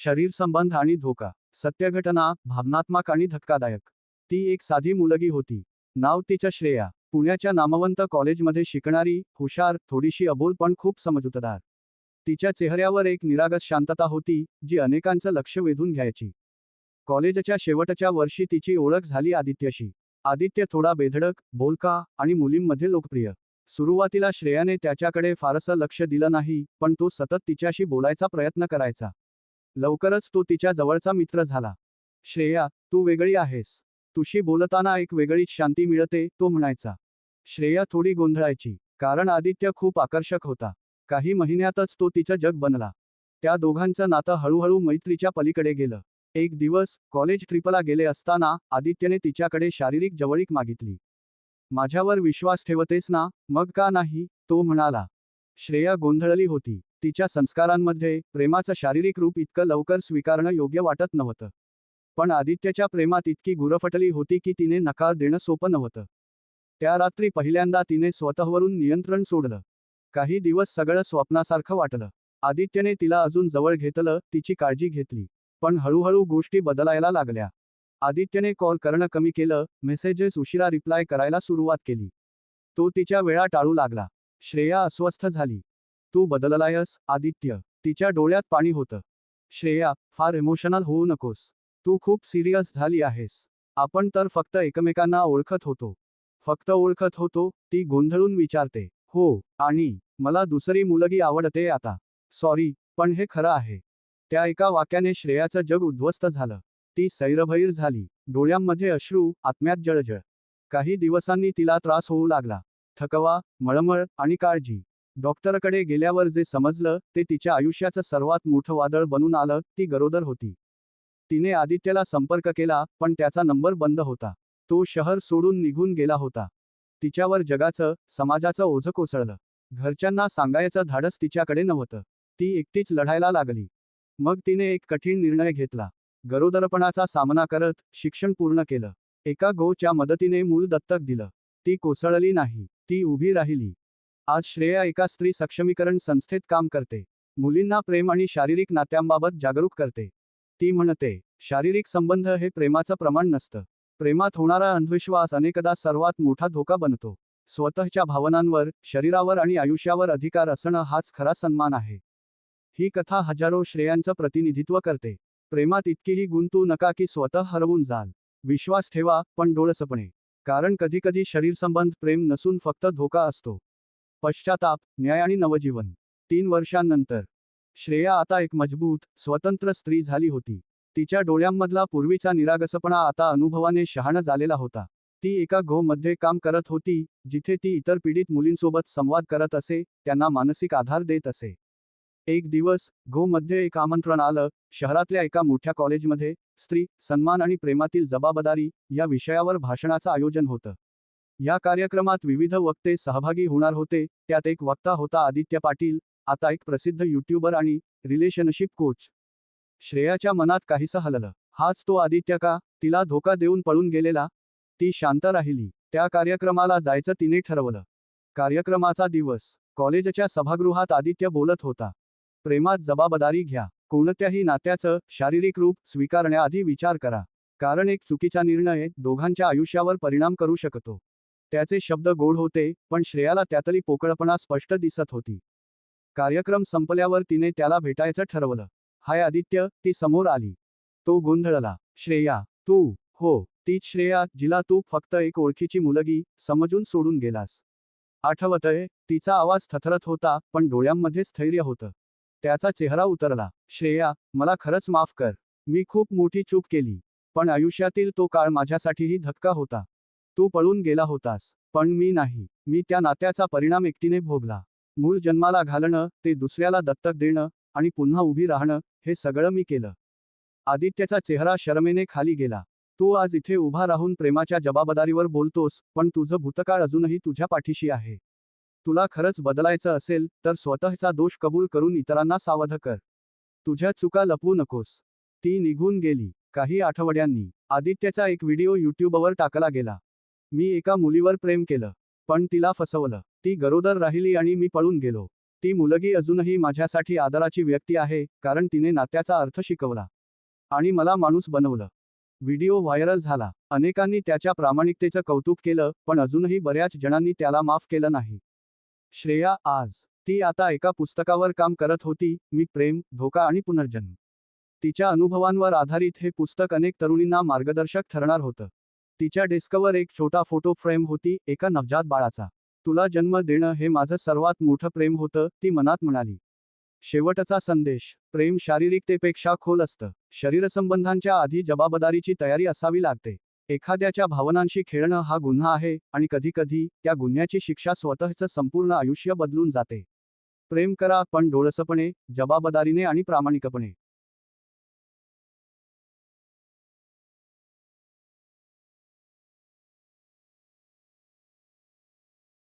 शरीर संबंध आणि धोका सत्यघटना भावनात्मक आणि धक्कादायक. ती एक साधी मुलगी होती. नाव तिच्या श्रेया. पुण्याच्या नामवंत कॉलेजमध्ये शिकणारी हुशार थोडीशी अबोल पण खूप समजूतदार. तिच्या चेहऱ्यावर एक निरागस शांतता होती जी अनेकांचं लक्ष वेधून घ्यायची. कॉलेजच्या शेवटच्या वर्षी तिची ओळख झाली आदित्यशी. आदित्य थोडा बेधडक बोलका आणि मुलींमध्ये लोकप्रिय. सुरुवातीला श्रेयाने त्याच्याकडे फारसं लक्ष दिलं नाही पण तो सतत तिच्याशी बोलायचा प्रयत्न करायचा. लवकरच तो तिच्या जवळचा मित्र झाला. श्रेया तू वेगळी आहेस. तुशी बोलताना एक वेगळीच शांती मिळते तो म्हणायचा. श्रेया थोडी गोंधळायची कारण आदित्य खूप आकर्षक होता. काही महिन्यातच तो तिचं जग बनला. त्या दोघांचं नातं हळूहळू मैत्रीच्या पलीकडे गेलं. एक दिवस कॉलेज ट्रिपला गेले असताना आदित्यने तिच्याकडे शारीरिक जवळीक मागितली. माझ्यावर विश्वास ठेवतेस ना मग का नाही? तो म्हणाला. श्रेया गोंधळली होती. तिच्या संस्कारांमध्ये प्रेमाचं शारीरिक रूप इतकं लवकर स्वीकारणं योग्य वाटत नव्हतं. पण आदित्यच्या प्रेमात इतकी गुरफटली होती की तिने नकार देणं सोपं नव्हतं. त्या रात्री पहिल्यांदा तिने स्वतःवरून नियंत्रण सोडलं. काही दिवस सगळं स्वप्नासारखं वाटलं. आदित्यने तिला अजून जवळ घेतलं तिची काळजी घेतली. पण हळूहळू गोष्टी बदलायला लागल्या. आदित्यने कॉल करणं कमी केलं मेसेजेस उशिरा रिप्लाय करायला सुरुवात केली. तो तिच्या वेळा टाळू लागला. श्रेया अस्वस्थ झाली. तू बदललायस आदित्य. तिच्या डोळ्यात पाणी होतं. श्रेया फार इमोशनल होऊ नकोस. तू खूप सिरियस झाली आहेस. आपण तर फक्त एकमेकांना ओळखत होतो. फक्त ओळखत होतो ती गोंधळून विचारते. हो आणि? मला दुसरी मुलगी आवडते आता. सॉरी पण हे खरं आहे. त्या एका वाक्याने श्रेयाचं जग उद्ध्वस्त झालं. ती सैरभैर झाली. डोळ्यांमध्ये अश्रू आत्म्यात जळजळ. काही दिवसांनी तिला त्रास होऊ लागला. थकवा मळमळ आणि काळजी. डॉक्टरकडे गेल्यावर जे समजलं ते तिच्या आयुष्याचं सर्वात मोठं वादळ बनून आलं ती गरोदर होती. तिने आदित्यला संपर्क केला पण त्याचा नंबर बंद होता. तो शहर सोडून निघून गेला होता. तिच्यावर जगाचं समाजाचं ओझं कोसळलं. घरच्यांना सांगायचं धाडस तिच्याकडे नव्हतं. ती एकटीच लढायला लागली. मग तिने एक कठीण निर्णय घेतला. गरोदरपणाचा सामना करत शिक्षण पूर्ण केलं. एका गोच्या मदतीने मूल दत्तक दिलं. ती कोसळली नाही. ती उभी राहिली. आज श्रेया एका स्त्री सक्षमीकरण संस्थेत काम करते. मुलींना प्रेम आणि शारीरिक नात्यांबाबत जागरूक करते. ती म्हणते शारीरिक संबंध हे प्रेमाचं प्रमाण नसतं. प्रेमात होणारा अंधविश्वास अनेकदा सर्वात मोठा धोका बनतो. स्वतःच्या भावनांवर शरीरावर आणि आयुष्यावर अधिकार असणं हाच खरा सन्मान आहे. ही कथा हजारो श्रेयांचं प्रतिनिधित्व करते. प्रेमात इतकीही गुंतू नका की स्वतः हरवून जाल. विश्वास ठेवा पण डोळसपणे. कारण कधीकधी शरीरसंबंध प्रेम नसून फक्त धोका असतो. पश्चाताप न्याय आणि नवजीवन. तीन वर्षांनंतर. श्रेया आता एक मजबूत स्वतंत्र स्त्री झाली होती. तिच्या डोळ्यांमधला पूर्वीचा निरागसपणा आता अनुभवाने शहाण झालेला होता. ती एका घोमध्ये काम करत होती जिथे ती इतर पीडित मुलींसोबत संवाद करत असे त्यांना मानसिक आधार देत असे. एक दिवस गो मध्ये एक आमंत्रण आलं शहरातल्या एका मोठ्या कॉलेजमध्ये स्त्री सन्मान आणि प्रेमातील जबाबदारी या विषयावर भाषणाचं आयोजन होतं. या कार्यक्रमात विविध वक्ते सहभागी होणार होते. त्यात एक वक्ता होता आदित्य पाटील आता एक प्रसिद्ध युट्यूबर आणि रिलेशनशिप कोच श्रेयाच्या मनात काहीसं हललं. हाच तो आदित्य का? तिला धोका देऊन पळून गेलेला? ती शांत राहिली. त्या कार्यक्रमाला जायचं तिने ठरवलं. कार्यक्रमाचा दिवस. कॉलेजच्या सभागृहात आदित्य बोलत होता. प्रेमात जबाबदारी घ्या. कोणत्याही नात्याचं शारीरिक रूप स्वीकारण्याआधी विचार करा. कारण एक चुकीचा निर्णय दोघांच्या आयुष्यावर परिणाम करू शकतो. त्याचे शब्द गोड होते पण श्रेयाला त्यातली पोकळपणा स्पष्ट दिसत होती. कार्यक्रम संपल्यावर तिने त्याला भेटायचं ठरवलं. हाय आदित्य ती समोर आली. तो गोंधळला. श्रेया तू? हो. तीच श्रेया जिला तू फक्त एक ओळखीची मुलगी समजून सोडून गेलास. आठवतय तिचा आवाज थथरत होता पण डोळ्यांमध्ये स्थैर्य होतं. त्याचा चेहरा उतरला. श्रेया मला खरंच माफ कर. मी खूप मोठी चूक केली. पण आयुष्यातील तो काळ माझ्यासाठीही धक्का होता. तू पळून गेला होतास. पण मी नाही. मी त्या नात्याचा परिणाम एकटीने भोगला. मूळ जन्माला घालणं ते दुसऱ्याला दत्तक देणं आणि पुन्हा उभी राहणं हे सगळं मी केलं. आदित्यचा चेहरा शरमेने खाली गेला. तू आज इथे उभा राहून प्रेमाच्या जबाबदारीवर बोलतोस पण तुझं भूतकाळ अजूनही तुझ्या पाठीशी आहे. तुला खरंच बदलायचं असेल तर स्वतःचा दोष कबूल करून इतरांना सावध कर. तुझ्या चुका लपवू नकोस. ती निघून गेली. काही आठवड्यांनी आदित्यचा एक व्हिडिओ युट्यूबवर टाकला गेला. मी एका मुलीवर प्रेम केलं पण तिला फसवलं. ती गरोदर राहिली आणि मी पळून गेलो. ती मुलगी अजूनही माझ्यासाठी आदराची व्यक्ती आहे कारण तिने नात्याचा अर्थ शिकवला आणि मला माणूस बनवलं. व्हिडिओ व्हायरल झाला. अनेकांनी त्याच्या प्रामाणिकतेचं कौतुक केलं पण अजूनही बऱ्याच जणांनी त्याला माफ केलं नाही. श्रेया आज. ती आता एका पुस्तकावर काम करत होती मी प्रेम धोका आणि पुनर्जन्म. तिच्या अनुभवांवर आधारित हे पुस्तक अनेक तरुणींना मार्गदर्शक ठरणार होतं. तिच्या डेस्कवर एक छोटा फोटो फ्रेम होती एका नवजात बाळाचा. तुला जन्म देणं हे माझं सर्वात मोठं प्रेम होतं ती मनात म्हणाली. शेवटचा संदेश. प्रेम शारीरिकतेपेक्षा खोल असतं. शरीरसंबंधांच्या आधी जबाबदारीची तयारी असावी लागते. एखाद्याच्या भावनांशी खेळणं हा गुन्हा आहे आणि कधीकधी त्या गुन्ह्याची शिक्षा स्वतःचं संपूर्ण आयुष्य बदलून जाते. प्रेम करा पण डोळसपणे जबाबदारीने आणि प्रामाणिकपणे.